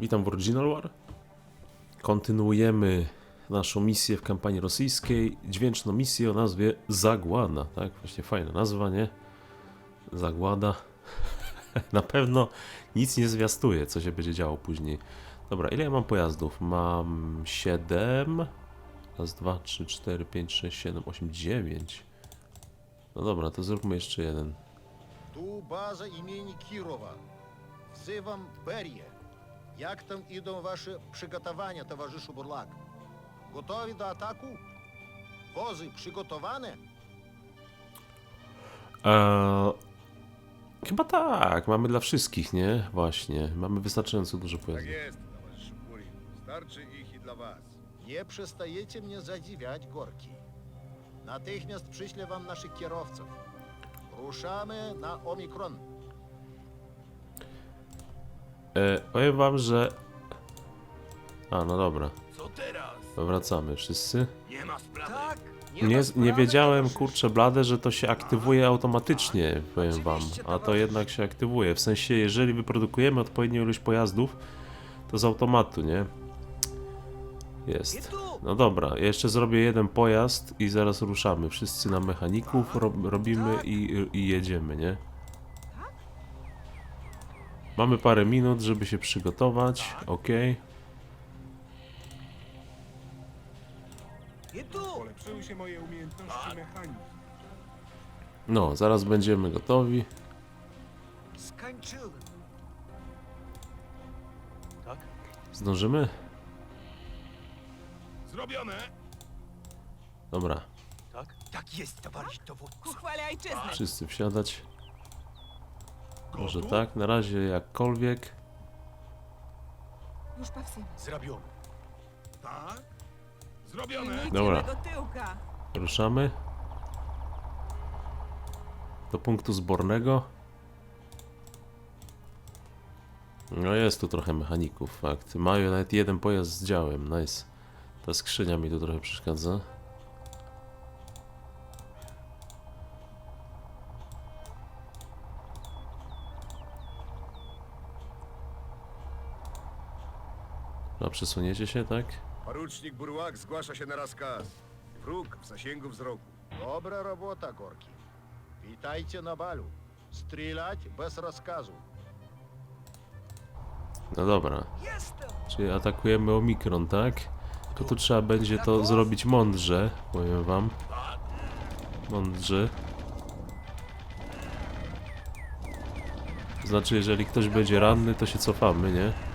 Witam w Original War. Kontynuujemy naszą misję w kampanii rosyjskiej. Dźwięczną misję o nazwie Zagłada. Tak, właśnie fajne nazwa, nie? Zagłada. Na pewno nic nie zwiastuje, co się będzie działo później. Dobra, ile ja mam pojazdów? Mam 7. Raz, 2, 3, 4, 5, 6, 7, 8, 9. No dobra, to zróbmy jeszcze jeden. Tu baza imieni Kirowa. Wzywam Berię. Як там ідуть ваші приготування, товаришу Бурлак? Готові до атаку? Вози przygotowane? Eee, chyba tak, mamy dla wszystkich, nie? Właśnie, mamy wystarczająco dużo Tak pojazdów. jest, towarzyszu Kurin. Starczy ich i dla was. Nie przestajecie mnie zadziwiać, Gorki. Natychmiast przyślę wam naszych kierowców. Ruszamy na Omikron. E, powiem wam, że... A, no dobra, Co teraz? to wracamy wszyscy. Nie ma sprawy. Tak, Nie, nie sprawy, wiedziałem, kurczę blade, że to się aktywuje automatycznie, powiem wam. A to jednak się aktywuje. W sensie, jeżeli wyprodukujemy odpowiednią ilość pojazdów, to z automatu, nie? Nie Jest. No dobra, ja jeszcze zrobię jeden pojazd i zaraz ruszamy. Wszyscy na mechaników rob, robimy i, i jedziemy, nie? Mamy parę minut, żeby się przygotować. Ok. Nie tu. Polepszyły się moje umiejętności mechaniki. No, zaraz będziemy gotowi. Skończyłem. Tak? Zdążymy? Zrobione. Dobra, Tak? Tak jest, towarzysz dowódco. Ojczyzny! wszyscy wsiadać. Może tak, na razie jakkolwiek. Już. Zrobione. Tak? Zrobione. Dobra. tyłka! Ruszamy. Do punktu zbornego. No jest tu trochę mechaników, fakt. Mają nawet jeden pojazd z działem, nice. Ta skrzynia mi tu trochę przeszkadza. A przesuniecie się, tak? Porucznik Burłak zgłasza się na rozkaz. Wróg w zasięgu wzroku. Dobra robota, Gorki. Witajcie na balu. Strzelać bez rozkazu. No dobra. Czyli atakujemy Omikron, tak? To tu trzeba będzie to zrobić mądrze, powiem wam. Mądrze. Znaczy, jeżeli ktoś będzie ranny, to się cofamy, nie?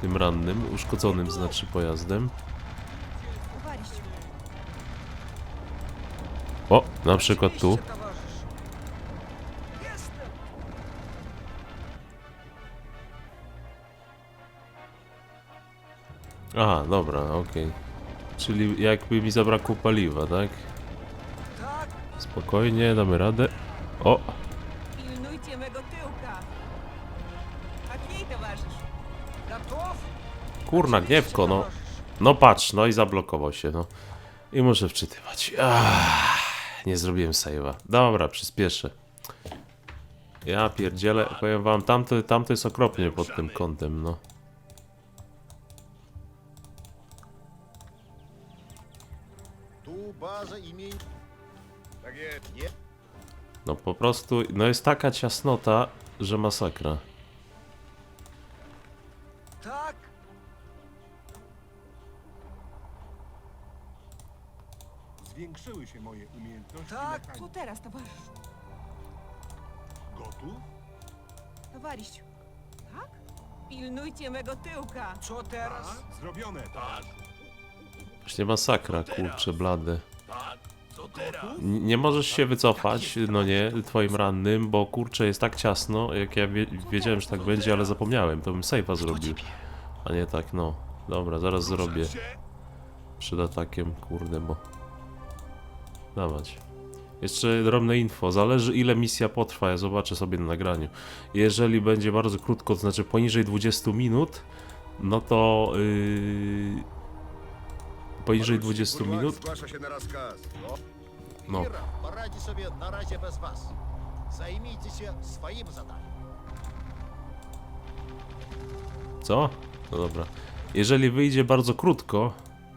Tym rannym, uszkodzonym znaczy pojazdem. O, na przykład tu. Aha, dobra, okej. Czyli jakby mi zabrakło paliwa? Tak, Spokojnie, damy radę. O, Kurna, gniewko, no. No patrz, no i zablokował się, no. I muszę wczytywać. Ach, nie zrobiłem save'a. Dobra, przyspieszę. Ja pierdzielę, powiem wam, tamto, tamto jest okropnie pod tym kątem, no. No po prostu, no jest taka ciasnota, że masakra. Pilnujcie mego tyłka! co teraz? Tak. Zrobione, towarzyszu. Właśnie masakra, kurcze blade. Tak. Co teraz? N- Nie możesz się wycofać, no nie, twoim rannym, bo kurczę jest tak ciasno, jak ja wie, wiedziałem, że tak będzie, ale zapomniałem, to bym save'a zrobił. A nie tak, no. Dobra, zaraz zrobię. Przed atakiem, kurde, bo... Dawać. Jeszcze drobne info, zależy ile misja potrwa, ja zobaczę sobie na nagraniu. Jeżeli będzie bardzo krótko, to znaczy poniżej 20 minut, no to... Yy... Poniżej Porucznik 20 Burłak minut, zgłasza się na rozkaz. no. Іра, порадь собі наразі без вас. Займіться своїм заданням. Co? No dobra. Jeżeli wyjdzie bardzo krótko,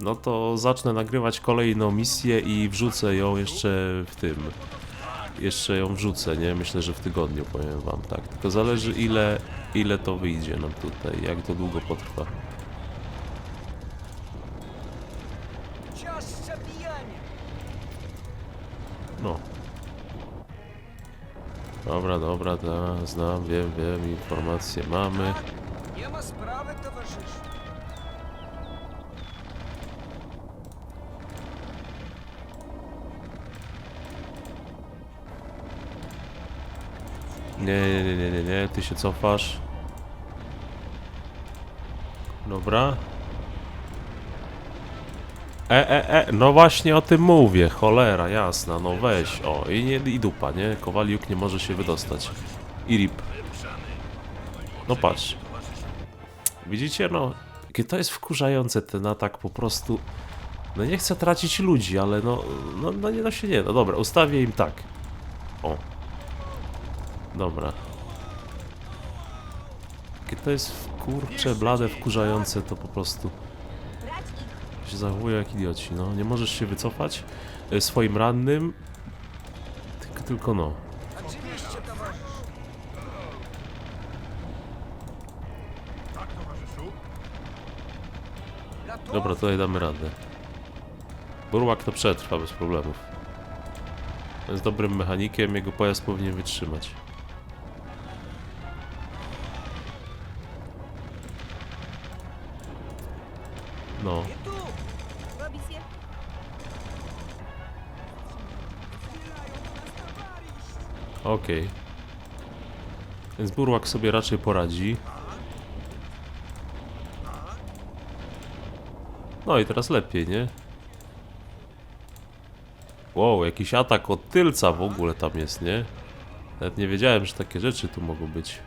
no to zacznę nagrywać kolejną misję i wrzucę ją jeszcze w tym. Jeszcze ją wrzucę, nie? Myślę, że w tygodniu powiem wam, tak. Tylko zależy ile, ile to wyjdzie nam tutaj, jak to długo potrwa. No. Dobra, dobra, da, znam, wiem, wiem, informacje mamy. Nie ma sprawy, towarzyszu. Nie, nie, nie, nie, nie, ty się cofasz. Dobra. E, e, e, no właśnie o tym mówię, cholera, jasna, no weź, o, i, nie, i dupa, nie? Kowaliuk nie może się wydostać. I rip. No patrz. Widzicie, no, jakie to jest wkurzające ten atak po prostu. No nie chcę tracić ludzi, ale no, no, no nie da się nie, no dobra, ustawię im tak. O, Dobra. Jakie to jest kurcze, blade, wkurzające, to po prostu się zachowują jak idioci, no. Nie możesz się wycofać e, swoim rannym, tylko, tylko no. Dobra, tutaj damy radę. Burłak to przetrwa bez problemów. Jest dobrym mechanikiem, jego pojazd powinien wytrzymać. No. Okej. Więc burłak sobie raczej poradzi. No i teraz lepiej, nie? Wow, jakiś atak od tylca w ogóle tam jest, nie? Nawet nie wiedziałem, że takie rzeczy tu mogą być.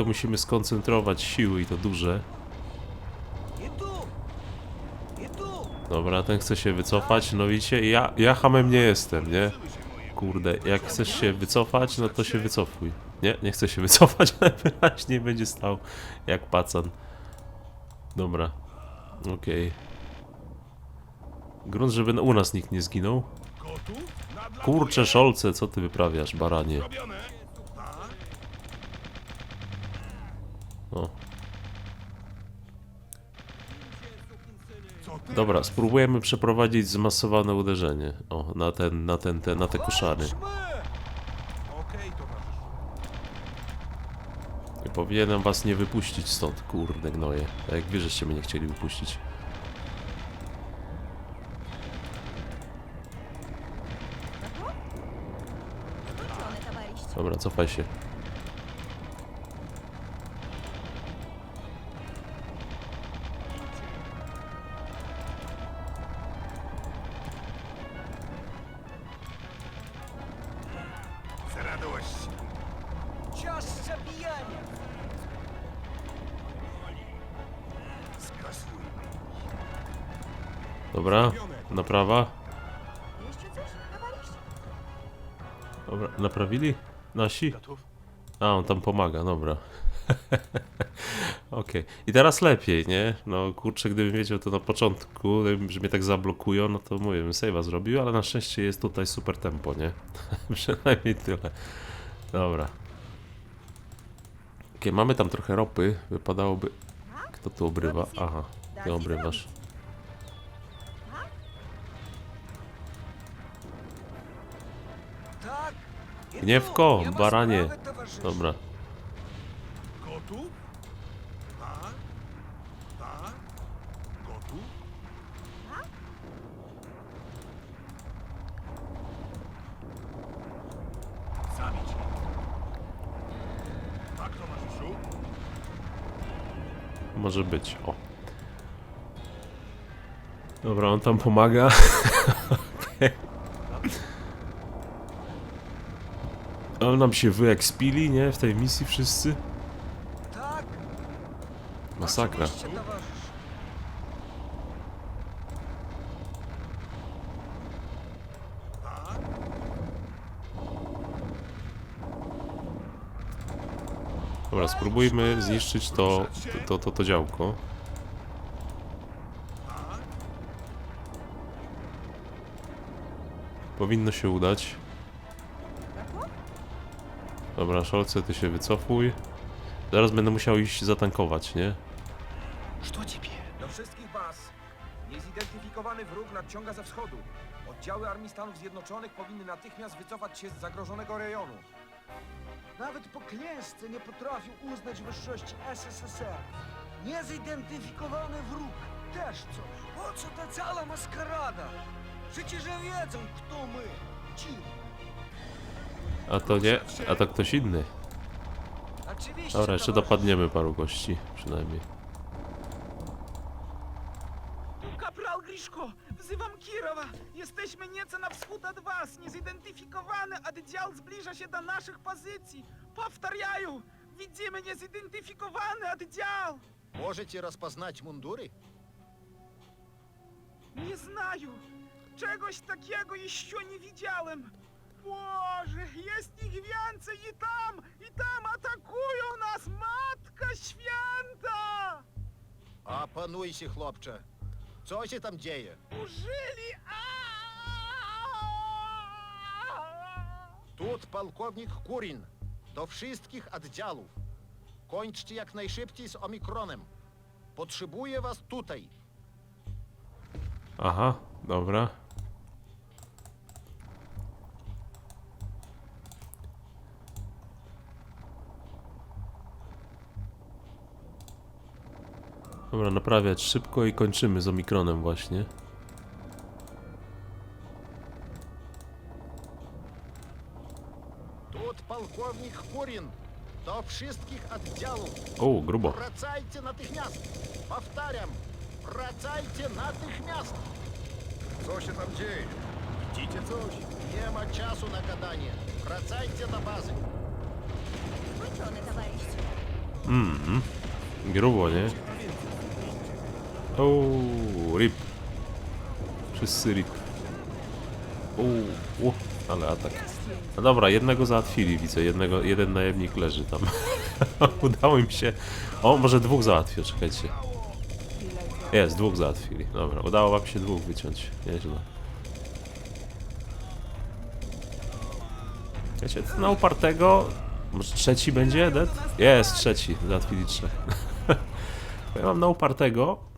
To musimy skoncentrować siły i to duże. Dobra, ten chce się wycofać, no widzicie, ja, ja hamem nie jestem, nie? Kurde, jak chcesz się wycofać, no to się wycofuj. Nie, nie chcę się wycofać, ale wyraźnie będzie stał jak pacan. Dobra, okej. Grunt, żeby u nas nikt nie zginął. Kurcze szolce, co ty wyprawiasz, baranie? Zrobione. Tak. O, dobra, spróbujemy przeprowadzić zmasowane uderzenie. O, na ten, na ten, te, na te koszary. Nie Powinienem was nie wypuścić stąd, kurde gnoje. Tak jak wy, żeście mnie nie chcieli wypuścić. Dobra, cofaj się. Dobra, naprawa. Dobra, naprawili? Nasi? A, on tam pomaga, dobra. Okej. I teraz lepiej, nie? No kurczę, gdybym wiedział to na początku, że mnie tak zablokują, no to mówię, bym save'a zrobił, ale na szczęście jest tutaj super tempo, nie? Przynajmniej tyle. Dobra. Okej, mamy tam trochę ropy, wypadałoby... Kto tu obrywa? Aha, ty obrywasz. Gniewko, baranie. Dobra. Gotów? Gotów? Zabić. Tak, towarzyszu? Może być, o. Dobra, on tam pomaga. Okej. Ale nam się wyekspili, nie? W tej misji wszyscy. Tak, Masakra. oczywiście, towarzysz. Tak? Dobra, spróbujmy zniszczyć to, to, to, to działko. Tak? Powinno się udać. Dobra, Szolce, ty się wycofuj. Zaraz będę musiał iść zatankować, nie? Что теперь? Do wszystkich baz. Niezidentyfikowany wróg nadciąga ze wschodu. Oddziały Armii Stanów Zjednoczonych powinny natychmiast wycofać się z zagrożonego rejonu. Nawet po klęsce nie potrafił uznać wyższości SSSR. Niezidentyfikowany wróg. Też coś. Po co ta cała maskarada? Przecież wiedzą, kto my. Ci. A to nie, a to ktoś inny. Oczywiście, Dobra, jeszcze towarzysz. dopadniemy paru gości, przynajmniej. Kapral Griszko, wzywam Kirowa. Jesteśmy nieco na wschód od was. Niezidentyfikowany oddział zbliża się do naszych pozycji. Powtarяю, widzimy niezidentyfikowany oddział. Можете распознать мундуры? Nie znаю. Czegoś takiego jeszcze nie widziałem. Boże, jest ich więcej i tam, i tam atakują nas, Matka Święta! Опануйся, хлопче. Co się tam dzieje? Użyli... Aaaa! Тут полковник Курин. Do wszystkich oddziałów. Kończcie jak najszybciej z Omikronem. Potrzebuję was tutaj. Aha, dobra. Dobra, naprawiać szybko i kończymy z Omikronem właśnie. Тут полковник Курин. Do wszystkich oddziałów. O, grubo. Wracajcie natychmiast. Powtarzam. Wracajcie natychmiast. Co się tam dzieje? Widzicie coś? Nie ma czasu na gadanie. Wracajcie do bazy. Skończone, towarzysz. Mhm. Grubo, nie? O, rip. Wszyscy rip. O, o, ale atak. No dobra, jednego załatwili, widzę. Jednego, jeden najemnik leży tam. Udało im się. O, może dwóch załatwię, czekajcie. Jest, dwóch załatwili. Dobra, udało wam się dwóch wyciąć. Nieźle. Wiecie, na upartego. Może trzeci będzie, Dead? Jest, trzeci. Załatwili trzech. Ja mam na upartego.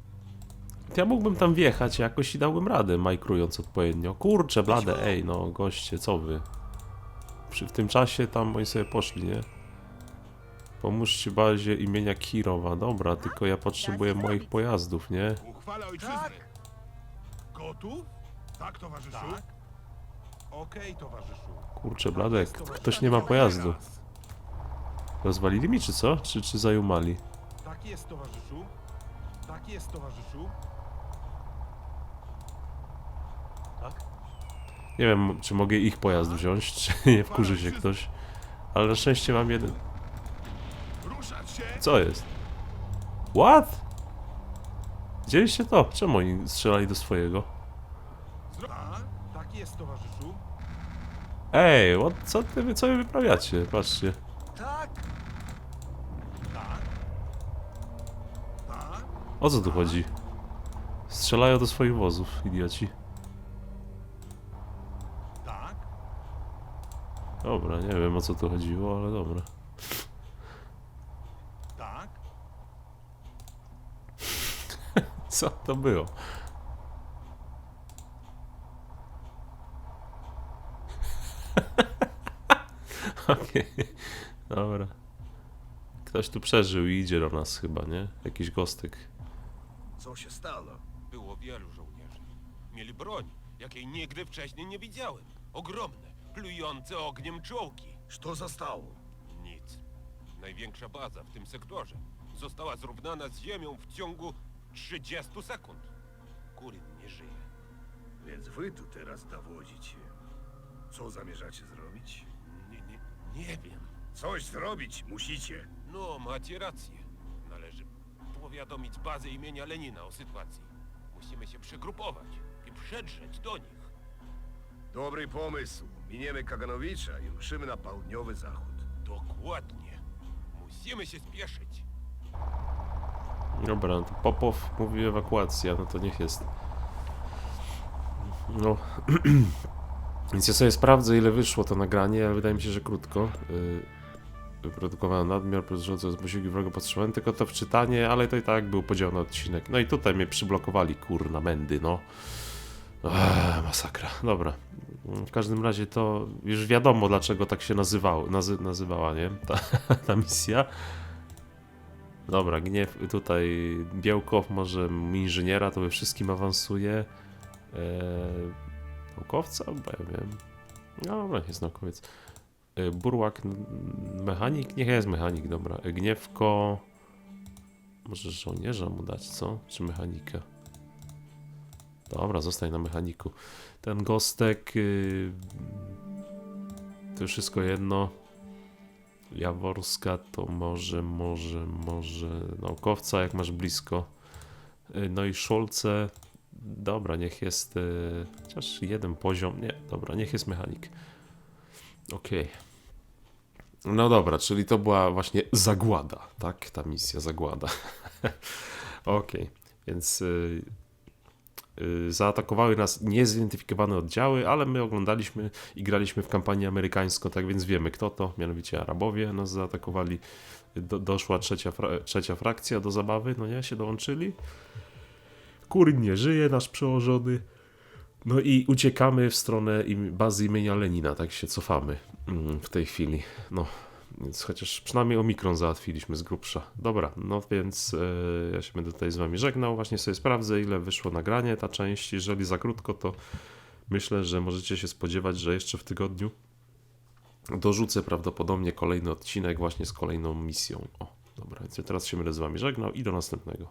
To ja mógłbym tam wjechać jakoś i dałbym radę, majkrując odpowiednio. Kurczę, blade, ej, no goście, co wy? Przy, w tym czasie tam oni sobie poszli, nie? Pomóżcie bazie imienia Kirowa. Dobra, tylko ja potrzebuję moich pojazdów, nie? Uchwala ojczyzny. Tak. Gotów? Tak, towarzyszu? Okej, towarzyszu. Kurczę, bladek, ktoś nie ma pojazdu. Rozwalili mi, czy co? Czy, czy zajumali? Tak jest, towarzyszu. Tak jest, towarzyszu. Tak? Nie wiem, czy mogę ich pojazd wziąć, czy nie wkurzy się ktoś. Ale na szczęście mam jeden. Co jest? What? Widzieliście to? Czemu oni strzelali do swojego? Tak? Jest, towarzyszu. Ej, what? co ty, wy- co wy wyprawiacie? Patrzcie. Tak, Tak. Tak. O co tu chodzi? Strzelają do swoich wozów, idioci. Tak. Dobra, nie wiem o co tu chodziło, ale dobra. Tak. Co to było? Okej, dobra. Ktoś tu przeżył i idzie do nas chyba, nie? Jakiś gostek. Co się stało? Było wielu żołnierzy. Mieli broń, jakiej nigdy wcześniej nie widziałem. Ogromne, plujące ogniem czołgi. Co zostało? Nic. Największa baza w tym sektorze została zrównana z ziemią w ciągu 30 sekund. Kurin nie żyje. Więc wy tu teraz dowodzicie. Co zamierzacie zrobić? Nie, nie, Nie wiem. Coś zrobić musicie. No, macie rację. Należy powiadomić bazę imienia Lenina o sytuacji. Musimy się przegrupować i przedrzeć do nich. Dobry pomysł. Miniemy Kaganowicza i ruszymy na południowy zachód. Dokładnie. Musimy się spieszyć. Dobra, no to Popow mówi ewakuacja, no to niech jest. No. Więc ja sobie sprawdzę, ile wyszło to nagranie, ale wydaje mi się, że krótko. Yy, wyprodukowano nadmiar, produkujący z posiłki wrogo potrzebowany, tylko to wczytanie, ale to i tak był podział na odcinek. No i tutaj mnie przyblokowali, kurna, mędy, no. Eee, masakra. Dobra. W każdym razie to już wiadomo, dlaczego tak się nazywało, nazy nazywała, nie? Ta, ta misja. Dobra, gniew tutaj Białkow może inżyniera, to we wszystkim awansuje. Eee, naukowca? Bo ja wiem. No, dobra, jest naukowiec. Eee, Burłak, mechanik? Niech jest mechanik, dobra. Eee, Gniewko... Może żołnierza mu dać, co? Czy mechanika? Dobra, zostań na mechaniku. Ten Gostek... Yy... To wszystko jedno. Jaworska to może, może, może naukowca, jak masz blisko. Y, No i Szolce. Dobra, niech jest. y, Chociaż jeden poziom. Nie, dobra, niech jest mechanik. Okej. No dobra, czyli to była właśnie zagłada, tak? Ta misja zagłada. Okej, więc y, y, zaatakowały nas niezidentyfikowane oddziały, ale my oglądaliśmy i graliśmy w kampanię amerykańską, tak więc wiemy kto to, mianowicie Arabowie nas zaatakowali. Do, doszła trzecia, fra, trzecia frakcja do zabawy, no nie, się dołączyli. Kurin nie żyje, nasz przełożony. No i uciekamy w stronę im, bazy imienia Lenina, tak się cofamy mm, w tej chwili. No, więc chociaż przynajmniej omikron załatwiliśmy z grubsza. Dobra, no więc e, ja się będę tutaj z wami żegnał. Właśnie sobie sprawdzę, ile wyszło nagranie ta część. Jeżeli za krótko, to myślę, że możecie się spodziewać, że jeszcze w tygodniu dorzucę prawdopodobnie kolejny odcinek właśnie z kolejną misją. O, dobra, więc teraz się będę z wami żegnał i do następnego.